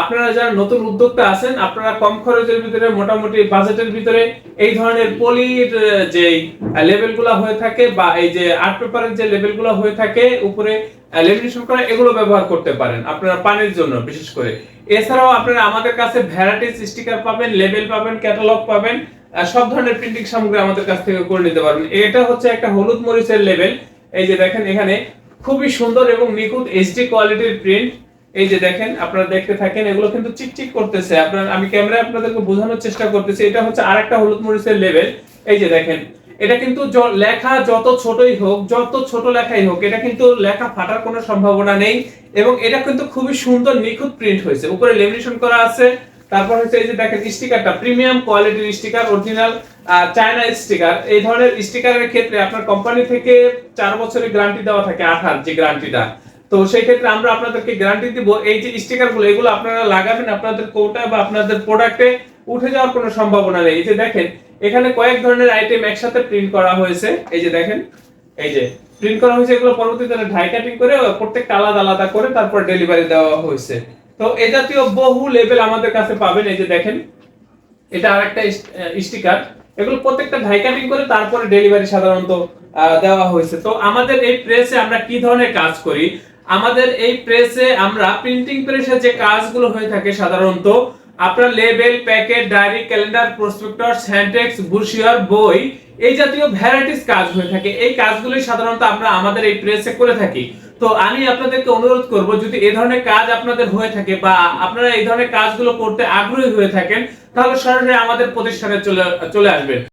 আপনারা যারা নতুন উদ্যোক্তা আছেন, আপনারা কম খরচের ভিতরে, মোটামুটি বাজেটের ভিতরে এই ধরনের পলির যে লেভেলগুলো হয়ে থাকে বা এই যে আর্ট পেপারের যে লেভেলগুলো হয়ে থাকে, উপরে লেমিনেশন করা, এগুলো ব্যবহার করতে পারেন আপনারা পানির জন্য, বিশেষ করে। এছাড়াও আপনারা আমাদের কাছে ভ্যারাইটিস স্টিকার পাবেন লেবেল পাবেন ক্যাটালগ পাবেন সব ধরনের প্রিন্টিং সামগ্রী আমাদের কাছ থেকে করে নিতে পারবেন। এটা হচ্ছে একটা হলুদ মরিচের লেভেল এই যে দেখেন এখানে খুবই সুন্দর এবং নিখুঁত এইচডি কোয়ালিটির প্রিন্ট এই যে দেখেন, আপনারা দেখতে থাকেন, এগুলো কিন্তু চিকচিক করতেছে। আপনার, আমি ক্যামেরায় আপনাদেরকে বোঝানোর চেষ্টা করতেছি, এটা হচ্ছে আরেকটা হলুদ মরিচের লেভেল এই যে দেখেন, এটা কিন্তু লেখা যত ছোটই হোক, যত ছোট লেখাই হোক, এটা কিন্তু লেখা ফাটার কোনো সম্ভাবনা নেই এবং এটা কিন্তু খুবই সুন্দর নিখুঁত প্রিন্ট হয়েছে। উপরে লেমিনেশন করা আছে, তারপর হচ্ছে এই যে দেখেন স্টিকারটা প্রিমিয়াম কোয়ালিটির স্টিকার অরিজিনাল চায়না স্টিকার এই ধরনের স্টিকারের ক্ষেত্রে আপনার কোম্পানি থেকে চার বছরের গ্যারান্টি দেওয়া থাকে আঠার যে গ্যারান্টিটা তো সেই ক্ষেত্রে আমরা আপনাদেরকে গ্যারান্টি দিব, এই যে স্টিকারগুলো এগুলো আপনারা লাগাবেন, আপনাদের কোটা বা আপনাদের প্রোডাক্টে উঠে যাওয়ার কোনো সম্ভাবনা নেই। এই যে দেখেন, এখানে কয়েক ধরনের আইটেম একসাথে প্রিন্ট করা হয়েছে। এই যে দেখেন, এই যে প্রিন্ট করা হয়েছে, এগুলো পরবর্তীতে ঢাই কাটিং করে প্রত্যেকটা আলাদা আলাদা করে তারপর ডেলিভারি দেওয়া হয়েছে। তো এ জাতীয় বহু লেভেল আমাদের কাছে পাবেন। এই যে দেখেন, এটা আরেকটা স্টিকার এগুলো প্রত্যেকটা ঢাই কাটিং করে তারপরে ডেলিভারি সাধারণত দেওয়া হয়েছে। তো আমাদের এই প্রেসে আমরা কি ধরনের কাজ করি? আমাদের এই প্রেসে আমরা প্রিন্টিং প্রেসে যে কাজগুলো হয়ে থাকে সাধারণত, আপনার label packet diary calendar prospectus হ্যান্ডটেক্স brochure বই, এই জাতীয় ভ্যারাইটিস কাজ হয়ে থাকে। এই কাজগুলোই সাধারণত আমরা আমাদের এই প্রেসে করে থাকি। তো আমি আপনাদেরকে অনুরোধ করব, যদি এই ধরনের কাজ আপনাদের হয়ে থাকে বা আপনারা এই ধরনের কাজগুলো করতে আগ্রহী হয়ে থাকেন, তাহলে সরাসরি আমাদের প্রতিষ্ঠানে চলে চলে আসবেন।